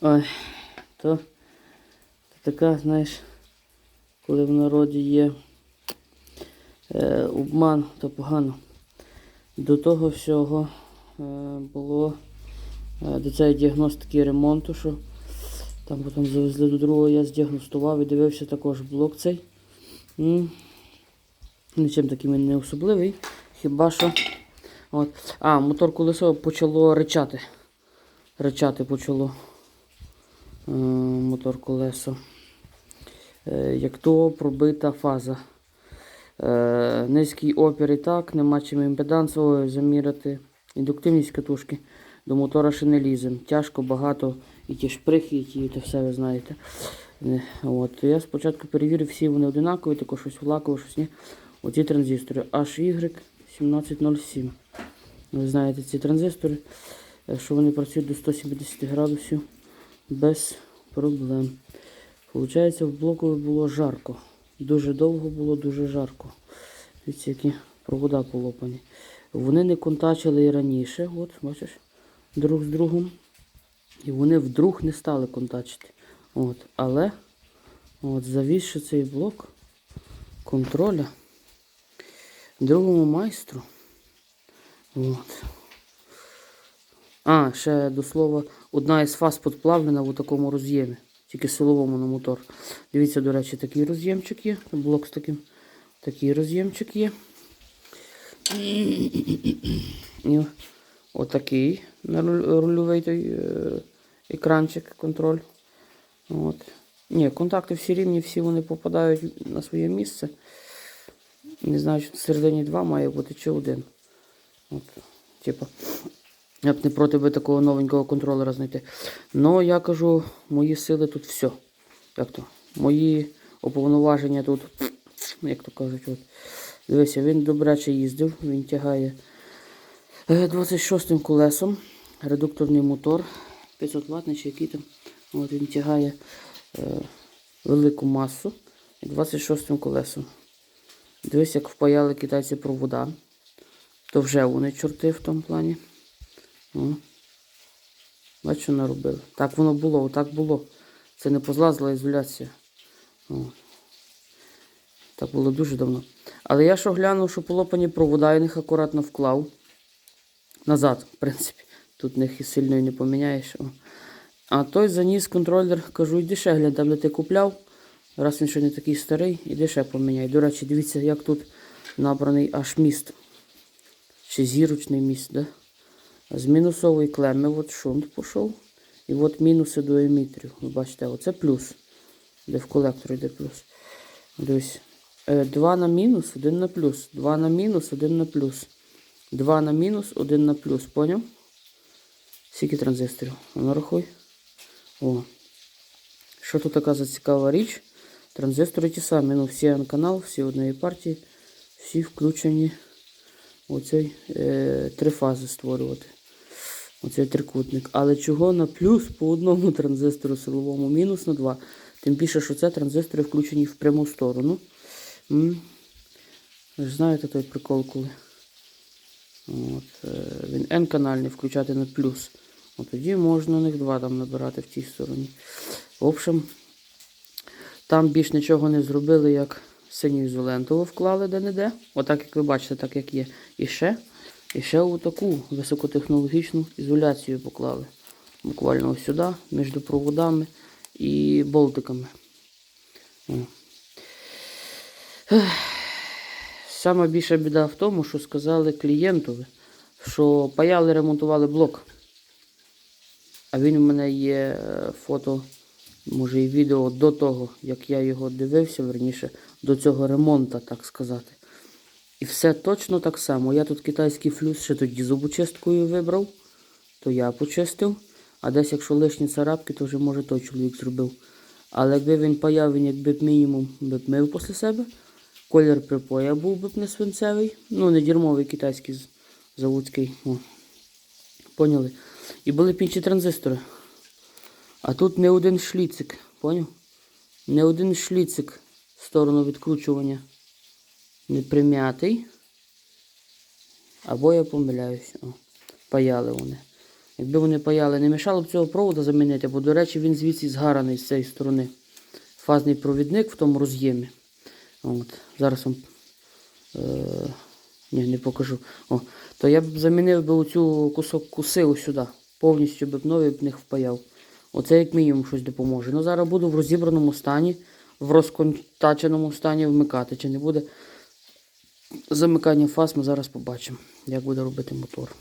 Ой, то, то така, знаєш, коли в народі є е, обман, то погано. До того всього е, було е, до цієї діагностики ремонту, що там потім завезли до другого, я здіагностував і дивився також блок цей. М, Нічим таким він не особливий. Хіба що. От. А, мотор колесо почало ричати. Ричати почало мотор колесо. Е, як то пробита фаза. Е, низький опір і так, нема чим імпедансовою заміряти. Індуктивність катушки до мотора ще не лізем. Тяжко, багато і ті шприхи, і ті, то все ви знаєте. От. Я спочатку перевірив, всі вони одинакові, також щось влакове, щось ні. Оці транзистори HY1707. Ви знаєте ці транзистори, е, що вони працюють до 170 градусів без проблем. Получається, в блокові було жарко. Дуже довго було, дуже жарко. Дивіться, які провода полопані. Вони не контачили і раніше, от, бачиш, друг з другом. І вони вдруг не стали контачити. От, але от, завісши цей блок контроля другому майстру. От. А, ще до слова, одна із фаз подплавлена в такому роз'ємі, тільки силовому на мотор. Дивіться, до речі, такий роз'ємчик є. Блок з таким. Такий роз'ємчик є. І отакий на рульовий той е, екранчик, контроль. От. Ні, контакти всі рівні, всі вони попадають на своє місце. Не знаю, чи всередині два має бути чи один. От, типа, я б не проти би такого новенького контролера знайти. Ну, я кажу, мої сили тут все. Як то? Мої уповноваження тут, як то кажуть, от. Дивися, він добряче їздив, він тягає е, 26 колесом, редукторний мотор, 500 ватний чи який там. От він тягає е, велику масу і 26 колесом. Дивись, як впаяли китайці провода. То вже вони чорти в тому плані. О. Бачиш, що наробили. Так воно було, отак було. Це не позлазила ізоляція. О. Так було дуже давно. Але я що глянув, що полопані провода, я їх акуратно вклав. Назад, в принципі. Тут них і сильно не поміняєш. О. А той заніс контролер, кажу, йди ще глянь, де ти купляв. Раз він ще не такий старий, іди ще поміняй. До речі, дивіться, як тут набраний аж міст. Чи зірочний міст, да? З мінусової клеми от шунт пішов. І от мінуси до емітерів. Ви бачите, оце плюс. Де в колектор йде плюс. Дивись. 2 на мінус, 1 на плюс. 2 на мінус, 1 на плюс. 2 на мінус, 1 на плюс. Поняв? Скільки транзисторів? А Ну. О. Що тут така за цікава річ? Транзистори ті самі, ну всі N-канал, всі однієї партії, всі включені оцей е, три фази створювати. Оцей трикутник. Але чого на плюс по одному транзистору силовому, мінус на два. Тим більше, що це транзистори включені в пряму сторону. М. Ви ж знаєте той прикол, коли От, е, він N-канальний включати на плюс. От тоді можна них два там набирати в тій стороні. В общем, там більш нічого не зробили, як синю ізолентову вклали де-не-де. Отак, як ви бачите, так як є. І ще, і ще у таку високотехнологічну ізоляцію поклали. Буквально ось сюди, між проводами і болтиками. Сама більша біда в тому, що сказали клієнтові, що паяли, ремонтували блок. А він у мене є е, фото, може і відео до того, як я його дивився, верніше, до цього ремонту, так сказати. І все точно так само. Я тут китайський флюс ще тоді зубочисткою вибрав, то я почистив. А десь, якщо лишні царапки, то вже може той чоловік зробив. Але якби він паяв, він якби б мінімум би мив після себе. Колір припоя був би б не свинцевий. Ну, не дерьмовий китайський заводський. О. Поняли? І були б інші транзистори. А тут не один шліцик, поняв? Не один шліцик в сторону відкручування. Не прим'ятий. Або я помиляюсь. О, паяли вони. Якби вони паяли, не мішало б цього провода замінити, бо, до речі, він звідси згараний з цієї сторони. Фазний провідник в тому роз'ємі. От. Зараз вам. Е, ні, не покажу. О, то я б замінив би оцю кусок куси сюди. Повністю б новий б них впаяв. Оце як мінімум щось допоможе. Ну зараз буду в розібраному стані, в розконтаченому стані вмикати. Чи не буде замикання фаз, ми зараз побачимо, як буде робити мотор.